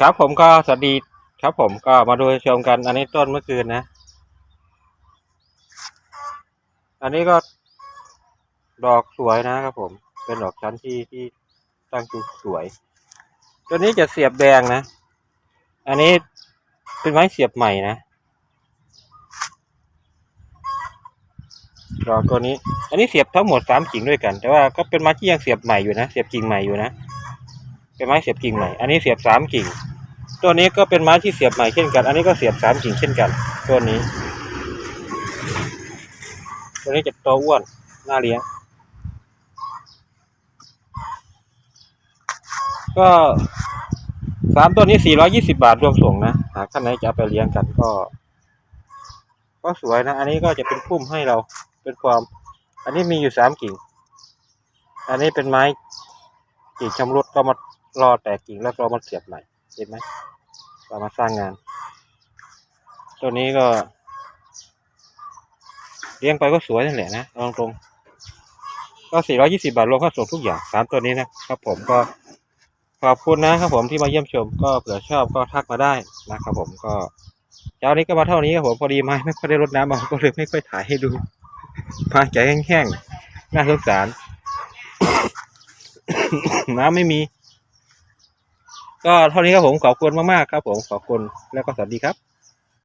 ครับผมก็สวัสดีครับผมก็มาดูชมกันอันนี้ต้นเมื่อคืนนะ อันนี้ก็ดอกสวยนะครับผม เป็นดอกชั้นที่ที่ตั้งจุสวย ตัวนี้จะเสียบแดงนะ อันนี้เป็นไม้เสียบใหม่นะดอกตัวนี้ อันนี้เสียบทั้งหมดสามกิ่งด้วยกัน แต่ว่าก็เป็นไม้ที่ยังเสียบใหม่อยู่นะ เสียบกิ่งใหม่อยู่นะ เป็นไม้เสียบกิ่งใหม่ อันนี้เสียบสามกิ่ง ตัวนี้ก็เป็นไม้ที่เสียบใหม่เช่นกัน อันนี้ก็เสียบสามกิ่งเช่นกัน ตัวนี้ ตัวนี้จะโตอ้วนน่าเลี้ยง ก็สามตัวนี้สี่ร้อยี่สิบาทรวมส่งนะ หากท่านไหนจะเอาไปเลี้ยงกันก็ ก็สวยนะ อันนี้ก็จะเป็นพุ่มให้เราเป็นความ อันนี้มีอยู่สามกิ่ง อันนี้เป็นไม้กิ่งชำรุดก็มารอแตกกิ่งแล้วก็มาเสียบใหม่เห็นไหม เรามาสร้างงาน ตัวนี้ก็ เลี้ยงไปก็สวยนั่นแหละนะลองตรงๆก็สี่ร้อยี่สิบาทรวมค่าส่งทุกอย่างสามตัวนี้นะครับผมก็ขอบคุณนะครับผมที่มาเยี่ยมชมก็เผื่อชอบก็ทักมาได้นะครับผมก็เช้านี้ก็มาเท่านี้ครับผมพอดีไม้ไม่ค่อยได้รดน้ำมาก็เลยไม่ค่อยถ่ายให้ดูมาใจแห้งๆน่าสงสาร น้ำไม่มี ก็เท่านี้ครับผมขอบคุณมากๆครับผมขอบคุณแล้วก็สวัสดีครับ